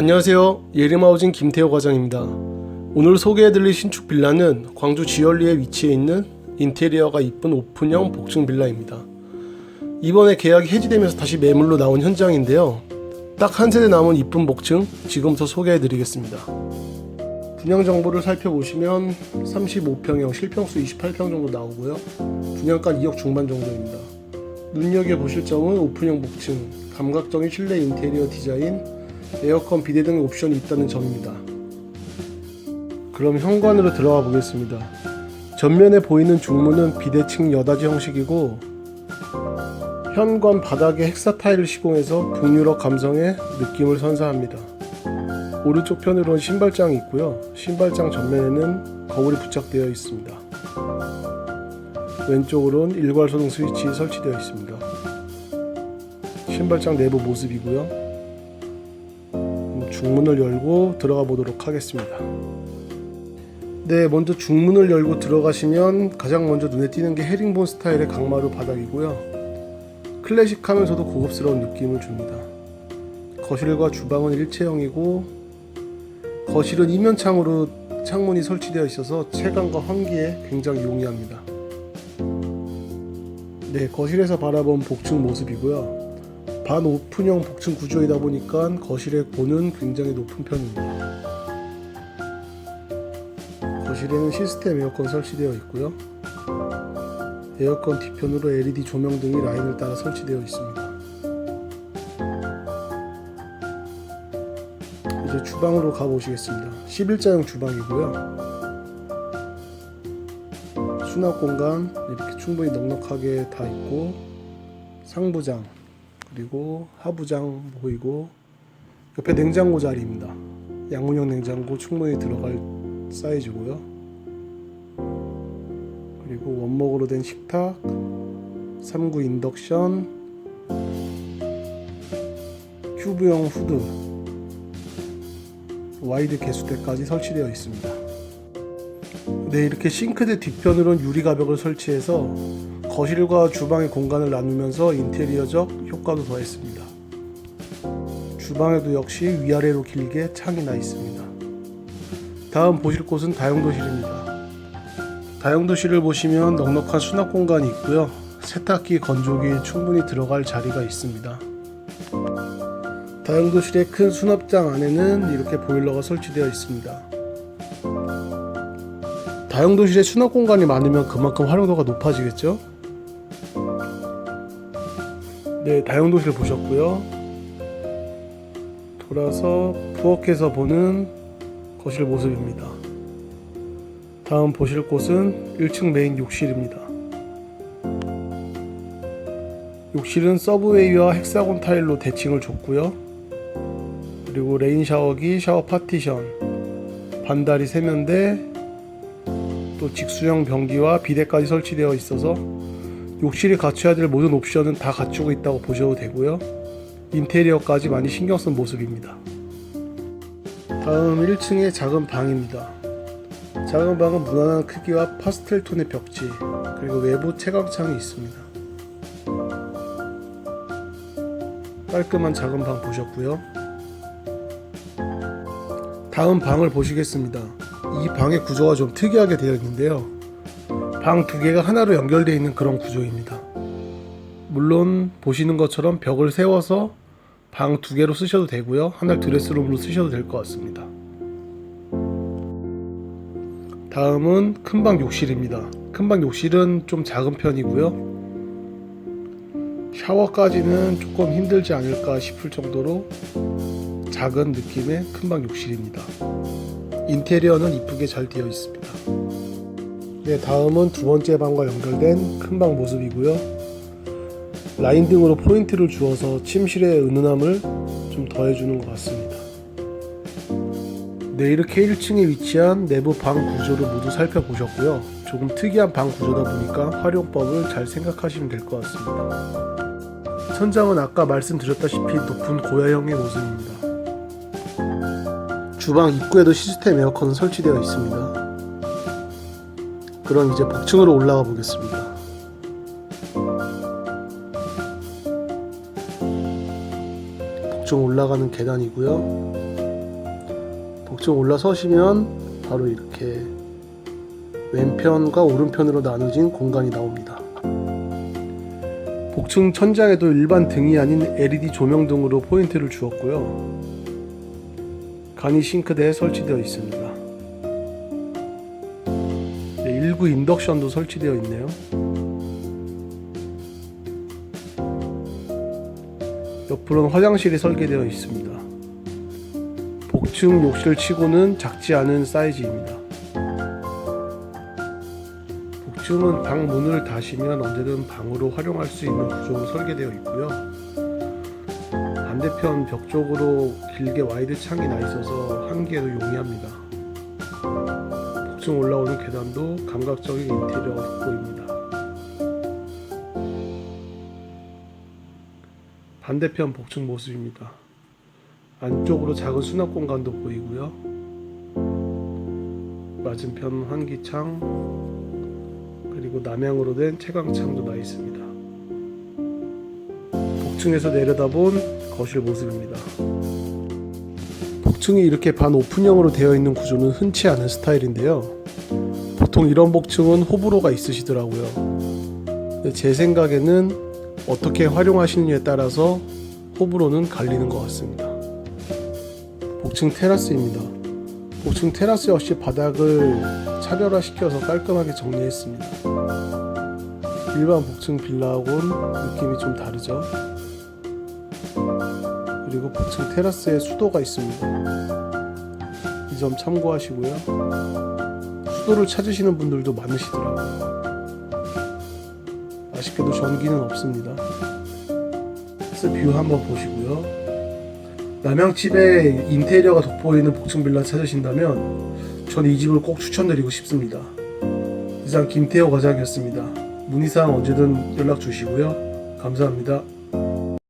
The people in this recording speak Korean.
안녕하세요. 예림하우징 김태호 과장입니다. 오늘 소개해드릴 신축 빌라는 광주 지열리에 위치해 있는 인테리어가 이쁜 오픈형 복층 빌라입니다. 이번에 계약이 해지되면서 다시 매물로 나온 현장인데요. 딱 한 세대 남은 이쁜 복층 지금부터 소개해드리겠습니다. 분양 정보를 살펴보시면 35평형 실평수 28평 정도 나오고요. 분양가 2억 중반 정도입니다. 눈여겨 보실 점은 오픈형 복층, 감각적인 실내 인테리어 디자인, 에어컨, 비대 등의 옵션이 있다는 점입니다. 그럼 현관으로 들어가 보겠습니다. 전면에 보이는 중문은 비대칭 여다지 형식이고 현관 바닥에 헥사 타일을 시공해서 북유럽 감성의 느낌을 선사합니다. 오른쪽 편으로는 신발장이 있고요. 신발장 전면에는 거울이 부착되어 있습니다. 왼쪽으로는 일괄 소등 스위치 설치되어 있습니다. 신발장 내부 모습이고요. 음, 중문을 열고 들어가 보도록 하겠습니다. 네, 먼저 중문을 열고 들어가시면 가장 먼저 눈에 띄는 게 헤링본 스타일의 강마루 바닥이고요. 클래식하면서도 고급스러운 느낌을 줍니다. 거실과 주방은 일체형이고 거실은 이면창으로 창문이 설치되어 있어서 채광과 환기에 굉장히 용이합니다. 네, 거실에서 바라본 복층 모습이고요. 반 오픈형 복층 구조이다 보니까 거실의 고는 굉장히 높은 편입니다. 거실에는 시스템 에어컨 설치되어 있고요. 에어컨 뒤편으로 LED 조명 등이 라인을 따라 설치되어 있습니다. 이제 주방으로 가보시겠습니다. 11자형 주방이고요. 수납 공간 이렇게 충분히 넉넉하게 다 있고 상부장 그리고 하부장 보이고 옆에 냉장고 자리입니다. 양문형 냉장고 충분히 들어갈 사이즈고요. 그리고 원목으로 된 식탁, 3구 인덕션, 큐브형 후드, 와이드 개수대까지 설치되어 있습니다. 네, 이렇게 싱크대 뒤편으로는 유리 가벽을 설치해서 거실과 주방의 공간을 나누면서 인테리어적 효과도 더했습니다. 주방에도 역시 위아래로 길게 창이 나 있습니다. 다음 보실 곳은 다용도실입니다. 다용도실을 보시면 넉넉한 수납 공간이 있고요. 세탁기, 건조기 충분히 들어갈 자리가 있습니다. 다용도실의 큰 수납장 안에는 이렇게 보일러가 설치되어 있습니다. 다용도실에 수납 공간이 많으면 그만큼 활용도가 높아지겠죠? 네, 다용도실 보셨고요. 돌아서 부엌에서 보는 거실 모습입니다. 다음 보실 곳은 1층 메인 욕실입니다. 욕실은 서브웨이와 헥사곤 타일로 대칭을 줬고요. 그리고 레인 샤워기, 샤워 파티션, 반다리 세면대, 또 직수형 변기와 비데까지 설치되어 있어서 욕실이 갖춰야 될 모든 옵션은 다 갖추고 있다고 보셔도 되고요. 인테리어까지 많이 신경 쓴 모습입니다. 다음 1층의 작은 방입니다. 작은 방은 무난한 크기와 파스텔 톤의 벽지, 그리고 외부 채광창이 있습니다. 깔끔한 작은 방 보셨고요. 다음 방을 보시겠습니다. 이 방의 구조가 좀 특이하게 되어 있는데요. 방 두 개가 하나로 연결되어 있는 그런 구조입니다. 물론 보시는 것처럼 벽을 세워서 방 두 개로 쓰셔도 되고요. 하나를 드레스룸으로 쓰셔도 될 것 같습니다. 다음은 큰 방 욕실입니다. 큰 방 욕실은 좀 작은 편이고요. 샤워까지는 조금 힘들지 않을까 싶을 정도로 작은 느낌의 큰 방 욕실입니다. 인테리어는 이쁘게 잘 되어 있습니다. 네, 다음은 두 번째 방과 연결된 큰 방 모습이고요. 라인 등으로 포인트를 주어서 침실의 은은함을 좀 더해주는 것 같습니다. 네, 이렇게 1층에 위치한 내부 방 구조를 모두 살펴보셨고요. 조금 특이한 방 구조다 보니까 활용법을 잘 생각하시면 될 것 같습니다. 천장은 아까 말씀드렸다시피 높은 고야형의 모습입니다. 주방 입구에도 시스템 에어컨은 설치되어 있습니다. 그럼 이제 복층으로 올라가 보겠습니다. 복층 올라가는 계단이고요. 복층 올라서시면 바로 이렇게 왼편과 오른편으로 나눠진 공간이 나옵니다. 복층 천장에도 일반 등이 아닌 LED 조명 등으로 포인트를 주었고요. 간이 싱크대에 설치되어 있습니다. 네, 일구 인덕션도 설치되어 있네요. 옆으로는 화장실이 설계되어 있습니다. 복층 욕실 치고는 작지 않은 사이즈입니다. 복층은 방 문을 닫으면 언제든 방으로 활용할 수 있는 구조로 설계되어 있고요. 반대편 벽 쪽으로 길게 와이드 창이 나 있어서 환기에도 용이합니다. 복층 올라오는 계단도 감각적인 인테리어가 돋보입니다. 반대편 복층 모습입니다. 안쪽으로 작은 수납 공간도 보이고요. 맞은편 환기창 그리고 남향으로 된 채광창도 나 있습니다. 복층에서 내려다본 거실 모습입니다. 복층이 이렇게 반 오픈형으로 되어 있는 구조는 흔치 않은 스타일인데요. 보통 이런 복층은 호불호가 있으시더라고요. 제 생각에는 어떻게 활용하시느냐에 따라서 호불호는 갈리는 것 같습니다. 복층 테라스입니다. 복층 테라스 역시 바닥을 차별화시켜서 깔끔하게 정리했습니다. 일반 복층 빌라하고는 느낌이 좀 다르죠. 그리고 복층 테라스에 수도가 있습니다. 이 점 참고하시고요. 수도를 찾으시는 분들도 많으시더라고요. 아쉽게도 전기는 없습니다. 뷰 한번 보시고요. 남양집에 인테리어가 돋보이는 복층 빌라 찾으신다면 전이 집을 꼭 추천드리고 싶습니다. 이상 김태호 과장이었습니다. 문의사항 언제든 연락 주시고요. 감사합니다.